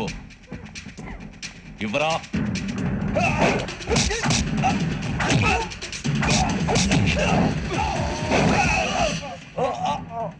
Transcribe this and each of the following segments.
ఇవ్వు ఇవ్వరా Oh, oh, oh.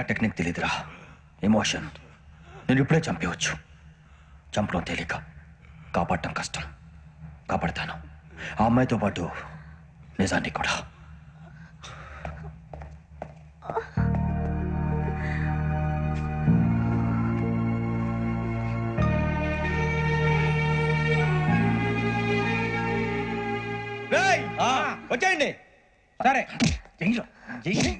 నా టెక్నిక్ తెలీదురా. ఎమోషన్ నేను ఇప్పుడే చంపేయచ్చు. చంపడం తేలిక. కాపాడటం కష్టం. కాపాడతాను. ఆ అమ్మాయితో పాటు నిజాన్ని కూడా. వచ్చేయండి. సరే. చెయ్యి చెయ్యి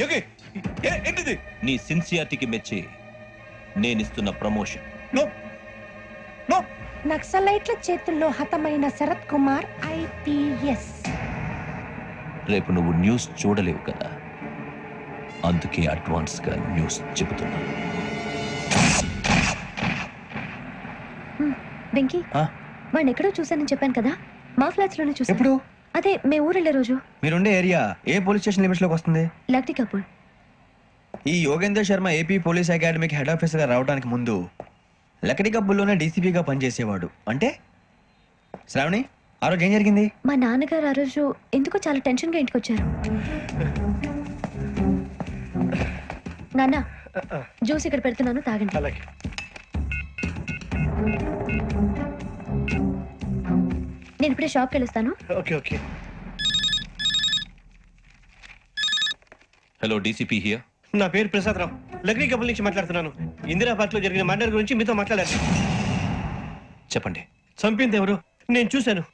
ఏంటిది? నీ సిన్సియారిటీకి మెచ్చి నేనిస్తున్న ప్రమోషన్. No no. నక్సలైట్ల చేతుల్లో హతమైన శరత్ కుమార్ ఐపీఎస్. రేపు నువ్వు న్యూస్ చూడలేవు కదా? అందుకే అడ్వాన్స్గా న్యూస్ చెబుతున్నా. వెంకీ? వాడిని ఎక్కడో చూశానని చెప్పాను కదా? మా ఫ్లాట్స్లోనే చూసాను ఎప్పుడు? అదే మేము ఊరెళ్ళే రోజు. మీరుండే ఏరియా ఏ పోలీస్ స్టేషన్ లిమిట్స్లోకి వస్తుంది? లక్టీ కపూర్. ఈ యోగేందర్ శర్మ ఏపీ పోలీస్ అకాడమీకి హెడ్ ఆఫీసర్గా రావడానికి ముందు లకడి కబ్బుల్లోనే డీసీపీగా పనిచేసేవాడు. అంటే? శ్రావణి ఆ రోజు ఏం జరిగింది? మా నాన్నగారు ఆ రోజు ఎందుకో చాలా టెన్షన్గా ఇంటికి వచ్చారు నాన్న జ్యూస్ ఇక్కడ పెడుతున్నాను తాగండి. అలాగే. ఇప్పుడే షాప్కి వెళ్ళొస్తాను. Okay okay. Hello DCP here నా పేరు ప్రసాద్ రావు. లగ్నీ కపుల్ నుంచి మాట్లాడుతున్నాను. ఇందిరా పార్క్లో జరిగిన మర్డర్ గురించి మీతో మాట్లాడాలి. చెప్పండి. చంపింది ఎవరు? నేను చూశాను.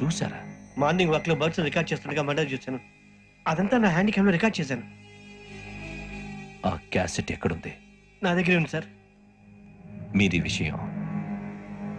చూసారా మార్నింగ్ వాక్లో బర్డ్స్ రికార్డ్ చేస్తుండగా మర్డర్ చూశాను. అదంతా నా హ్యాండ్ క్యామ్లో రికార్డ్ చేశాను. ఆ క్యాసెట్ ఎక్కడుంది? నా దగ్గరే ఉంది సార్. మీది విషయం.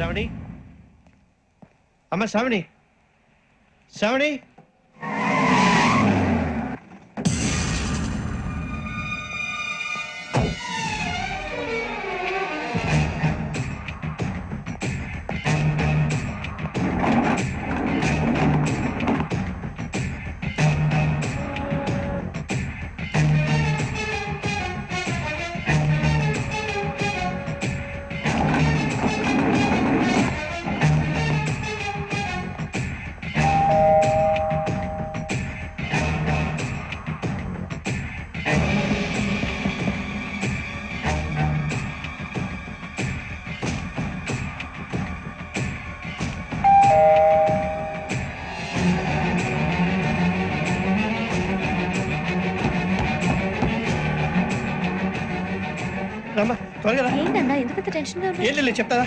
Shravani? అమ్మ శ్రావణి? శ్రావణి? త్వరగా ఏంటన్నా? ఎందుకంత టెన్షన్గా ఉన్నారు? ఏం లేదు చెప్తారా?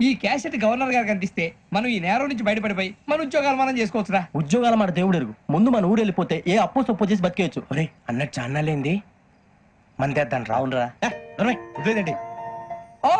ఈ క్యాసెట్ గవర్నర్ గారికి అందిస్తే మనం ఈ నేరం నుంచి బయటపడిపోయి మన ఉద్యోగాలు మనం చేసుకోవచ్చురా. ఉద్యోగాల మాట దేవుడు ఎరుగు. ముందు మన ఊరు వెళ్ళిపోతే ఏ అప్పు సొప్పు చేసి బతికేయచ్చు. అన్నట్టు చాన్నాలేంది? మన తెద్దాను రావునరా ఓ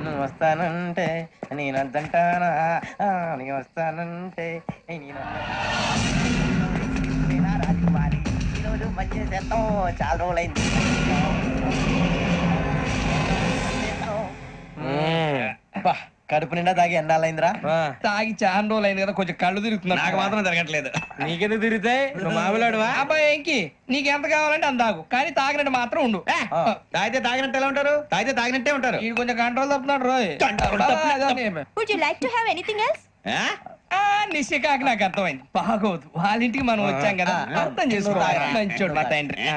నువ్వు వస్తానంటే నేనంతంటానా ఆ, నేను వస్తానంటే నేను నేనా రాజకుమారి, ఈరోజు మంచి చేద్దాం చాలా రోజులైంది. బా, కడుపు నిండా తాగి ఎన్నాళ్ళైందిరా తాగి చాలా రోజులు అయింది కదా కొంచెం కళ్ళు తిరుగుతున్నారు. నాకు మాత్రం జరగట్లేదు నీకెందుకు తిరుగుతాయి నువ్వు మామిలాడువా? అబ్బాయి ఏంకి నీకు ఎంత కావాలంటే అంత తాగు. కానీ తాగినట్టు మాత్రం ఉండు. తాగితే తాగినట్టు ఎలా ఉంటారు? తాగితే తాగినట్టే ఉంటారు. వీడు కొంచెం కంట్రోల్ తప్పుతున్నాడు రోయ్. Would you like to have anything else నిశ్చయకాకి నాకు అర్థమైంది. బాగోదు. వాళ్ళ ఇంటికి మనం వచ్చాం కదా. అర్థం చేసుకోవాలి. మంచోడు మా తండ్రి. ఆ.